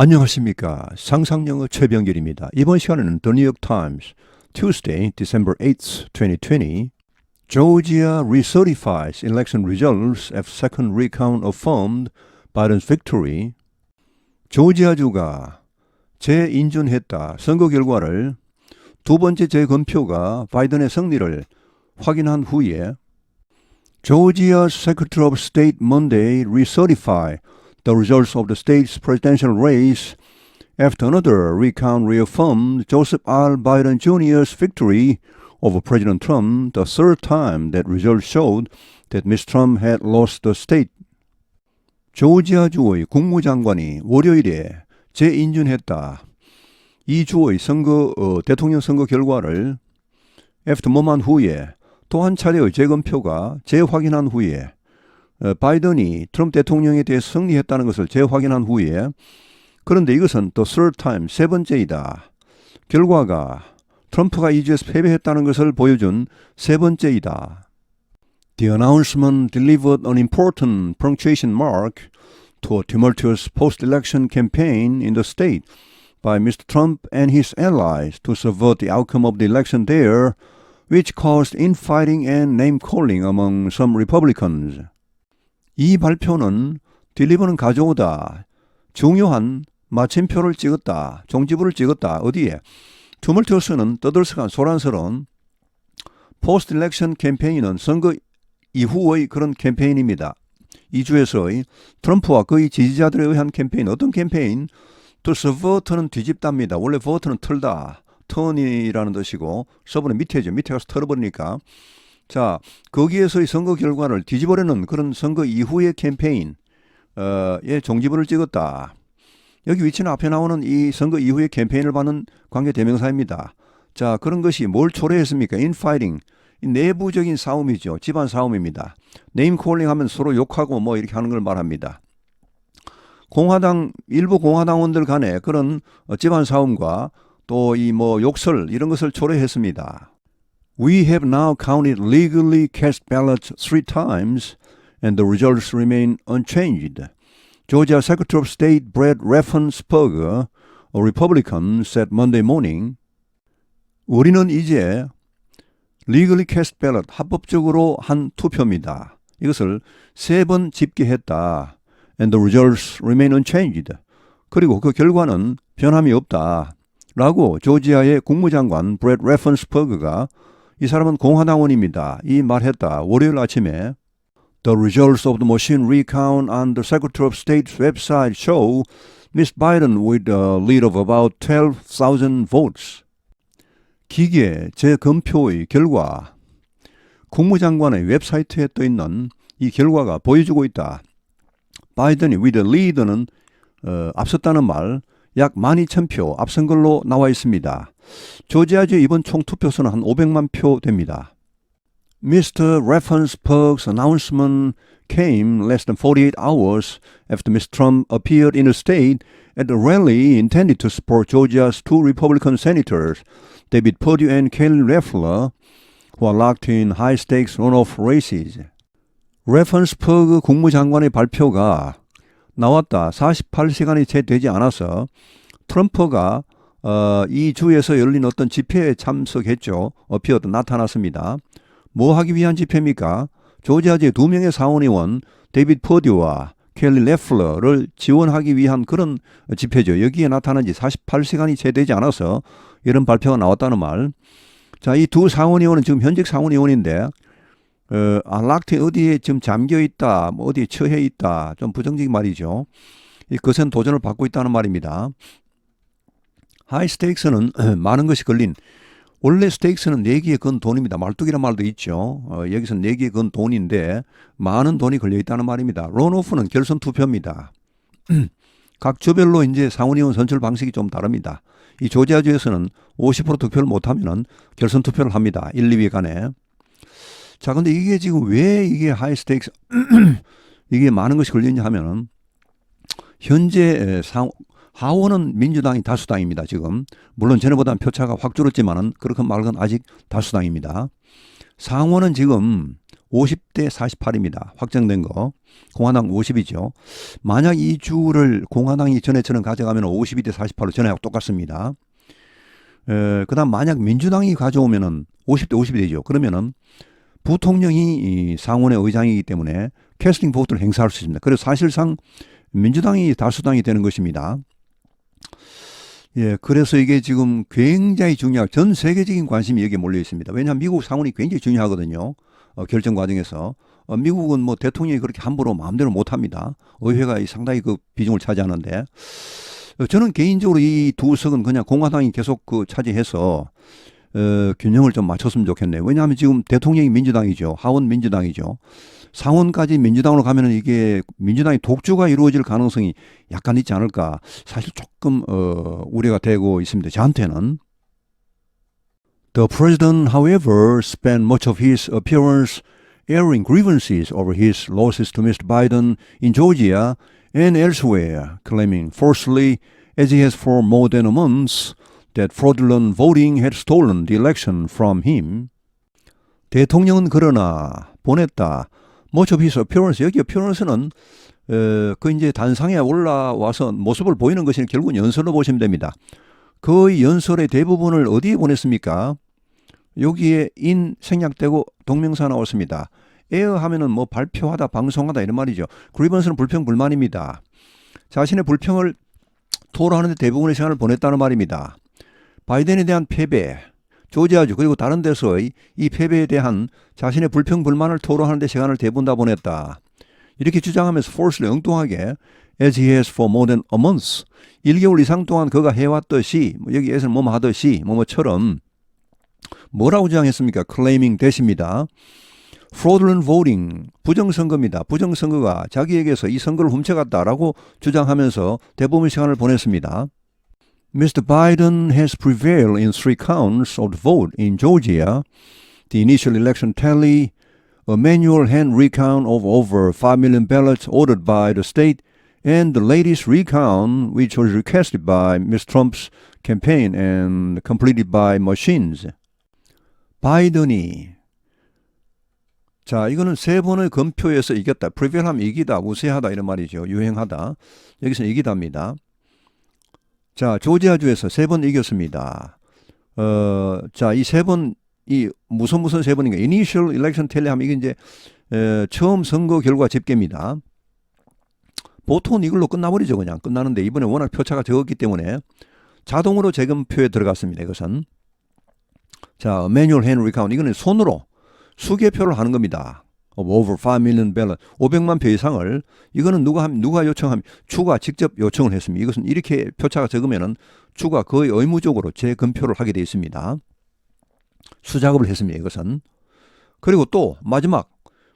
안녕하십니까. 상상영어 최병길입니다. 이번 시간에는 The New York Times, Tuesday, December 8th, 2020, Georgia recertifies election results after second recount affirmed Biden's victory. 조지아주가 재인준했다. 선거 결과를 두 번째 재검표가 바이든의 승리를 확인한 후에 Georgia's Secretary of State Monday recertified the results of the state's presidential race after another recount reaffirmed Joseph R. Biden Jr.'s victory over President Trump, the third time that results showed that Ms. Trump had lost the state. 조지아주의 국무장관이 월요일에 재인준했다. 이 주의 선거 어, 대통령 선거 결과를 뭐만 후에 또 한 차례의 재검표가 재확인한 후에 어, 바이든이 트럼프 대통령에 대해 승리했다는 것을 재확인한 후에 그런데 이것은 또 third time 세 번째이다. 결과가 트럼프가 이 주에서 패배했다는 것을 보여준 세 번째이다. The announcement delivered an important punctuation mark to a tumultuous post-election campaign in the state by Mr. Trump and his allies to subvert the outcome of the election there, which caused infighting and name-calling among some Republicans. 이 발표는 딜리버는 가져오다. 중요한 마침표를 찍었다. 종지부를 찍었다. 어디에? 투멀투스는 떠들썩한 소란스러운 포스트 일렉션 캠페인은 선거 이후의 그런 캠페인입니다. 이 주에서의 트럼프와 그의 지지자들에 의한 캠페인 어떤 캠페인? to subvert는 뒤집답니다. 원래 vert는 틀다. turn이라는 뜻이고 서브는 밑에죠. 밑에 가서 털어버리니까 자, 거기에서의 선거 결과를 뒤집어내는 그런 선거 이후의 캠페인, 어, 예, 종지부를 찍었다. 여기 위치는 앞에 나오는 이 선거 이후의 캠페인을 받는 관계 대명사입니다. 자, 그런 것이 뭘 초래했습니까? infighting. 내부적인 싸움이죠. 집안 싸움입니다. 네임 콜링 하면 서로 욕하고 뭐 이렇게 하는 걸 말합니다. 공화당, 일부 공화당원들 간에 그런 어, 집안 싸움과 또 이 뭐 욕설 이런 것을 초래했습니다. We have now counted legally cast ballots three times, and the results remain unchanged. Georgia Secretary of State Brett Raffensperger, a Republican, said Monday morning, 우리는 이제 legally cast ballot, 합법적으로 한 투표입니다. 이것을 세 번 집계했다. And the results remain unchanged. 그리고 그 결과는 변함이 없다. 라고 조지아의 국무장관 브렛 레펀스퍼그가 이 사람은 공화당원입니다. 이 말했다. 월요일 아침에 The results of the machine recount on the Secretary of State's website show Miss Biden with a lead of about 12,000 votes. 기계 재검표의 결과 국무장관의 웹사이트에 떠 있는 이 결과가 보여주고 있다. 바이든이 with a lead는 어, 앞섰다는 말, 약 12,000표 앞선 걸로 나와 있습니다. 조지아주 이번 총 투표수는 한 500만 표 됩니다. Mr. Raffensperg's announcement came less than 48 hours after Ms. Trump appeared in the state at a rally intended to support Georgia's two Republican senators, David Perdue and Kelly Loeffler, who are locked in high-stakes runoff races. 레펀스퍼그 국무장관의 발표가 나왔다. 48시간이 채 되지 않아서 트럼프가 어, 이 주에서 열린 어떤 집회에 참석했죠. 어피어도 나타났습니다. 뭐 하기 위한 집회입니까? 조지아주의 두 명의 상원의원 데이빗 퍼디와 켈리 레플러를 지원하기 위한 그런 집회죠. 여기에 나타난 지 48시간이 채 되지 않아서 이런 발표가 나왔다는 말. 자, 이 두 상원의원은 지금 현직 상원의원인데 어, 안락트 어디에 지금 잠겨 있다, 뭐 어디에 처해 있다, 좀 부정적인 말이죠. 이 거센 도전을 받고 있다는 말입니다. 하이 스테이크스는 많은 것이 걸린 원래 스테이크스는 내기에 건 돈입니다. 말뚝이란 말도 있죠. 어, 여기서 내기에 건 돈인데 많은 돈이 걸려 있다는 말입니다. 론오프는 결선 투표입니다. 각 주별로 이제 상원의원 선출 방식이 좀 다릅니다. 이 조지아주에서는 50% 투표를 못하면은 결선 투표를 합니다. 1, 2위 간에. 자, 근데 이게 지금 왜 이게 하이 스테이크스 이게 많은 것이 걸리냐 하면은 현재 상 하원은 민주당이 다수당입니다. 지금 물론 전에보다는 표차가 확 줄었지만은 그렇게 말건 아직 다수당입니다. 상원은 지금 50대 48입니다. 확정된 거. 공화당 50이죠. 만약 이 주를 공화당이 전에처럼 가져가면 52대 48로 전에하고 똑같습니다. 에, 그다음 만약 민주당이 가져오면은 50대 50이 되죠. 그러면은 부통령이 이 상원의 의장이기 때문에 캐스팅 보트를 행사할 수 있습니다. 그래서 사실상 민주당이 다수당이 되는 것입니다. 예, 그래서 이게 지금 굉장히 중요한 전 세계적인 관심이 여기에 몰려 있습니다. 왜냐하면 미국 상원이 굉장히 중요하거든요. 어, 결정 과정에서 어, 미국은 뭐 대통령이 그렇게 함부로 마음대로 못 합니다. 의회가 이 상당히 그 비중을 차지하는데 어, 저는 개인적으로 이 두 석은 그냥 공화당이 계속 그 차지해서 어, 균형을 좀 맞췄으면 좋겠네요. 왜냐하면 지금 대통령이 민주당이죠. 하원 민주당이죠. 상원까지 민주당으로 가면은 이게 민주당이 독주가 이루어질 가능성이 약간 있지 않을까. 사실 조금 어, 우려가 되고 있습니다. 저한테는. The president, however, spent much of his appearance airing grievances over his losses to Mr. Biden in Georgia and elsewhere, claiming falsely, as he has for more than a month, that fraudulent voting had stolen the election from him. 대통령은 그러나 보냈다. much of his appearance 여기 appearance는 어, 그 이제 단상에 올라와서 모습을 보이는 것이 결국 연설로 보시면 됩니다. 그 연설의 대부분을 어디에 보냈습니까? 여기에 인 생략되고 동명사 나왔습니다. 에어 하면은 뭐 발표하다, 방송하다 이런 말이죠. 그리번스는 불평 불만입니다. 자신의 불평을 토로하는데 대부분의 시간을 보냈다는 말입니다. 바이든에 대한 패배, 조지아주 그리고 다른 데서의 이 패배에 대한 자신의 불평 불만을 토로하는 데 시간을 대부분 다 보냈다. 이렇게 주장하면서 force를 엉뚱하게 as he has for more than a month 1개월 이상 동안 그가 해왔듯이 뭐 여기에서 뭐뭐 하듯이 뭐뭐처럼 뭐라고 주장했습니까? claiming 대십니다. fraudulent voting 부정선거입니다. 부정선거가 자기에게서 이 선거를 훔쳐갔다라고 주장하면서 대부분 시간을 보냈습니다. Mr. Biden has prevailed in three counts of the vote in Georgia. The initial election tally, a manual hand recount of over 5 million ballots ordered by the state, and the latest recount, which was requested by Ms. Trump's campaign and completed by machines. 바이든이 자 이거는 세 번의 검표에서 이겼다. 프리벨하면 이기다, 우세하다 이런 말이죠. 유행하다. 여기서는 이기다입니다. 자 조지아주에서 세 번 이겼습니다. 어, 자 이 세 번 이 무슨 무슨 세 번인가? 이니셜 일렉션 텔레 하면 이게 이제 에, 처음 선거 결과 집계입니다. 보통은 이걸로 끝나버리죠 그냥 끝나는데 이번에 워낙 표차가 적었기 때문에 자동으로 재검표에 들어갔습니다. 이것은 자 매뉴얼 핸드 리카운트 이거는 손으로 수개표를 하는 겁니다. Of over 5 million ballot 500만 표 이상을 이거는 누가 함 누가 요청하면 추가 직접 요청을 했습니다. 이것은 이렇게 표차가 적으면은 추가 거의 의무적으로 재검표를 하게 되어 있습니다. 수작업을 했습니다. 이것은 그리고 또 마지막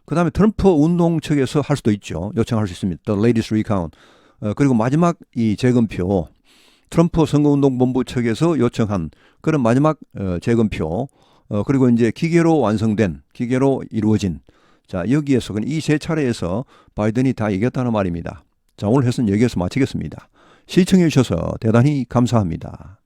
그 다음에 트럼프 운동 측에서 할 수도 있죠. 요청할 수 있습니다. The latest recount. 어, 그리고 마지막 이 재검표 트럼프 선거운동본부 측에서 요청한 그런 마지막 어, 재검표 어, 그리고 이제 기계로 완성된 기계로 이루어진 자 여기에서 이 세 차례에서 바이든이 다 이겼다는 말입니다. 자 오늘 해서는 여기에서 마치겠습니다. 시청해 주셔서 대단히 감사합니다.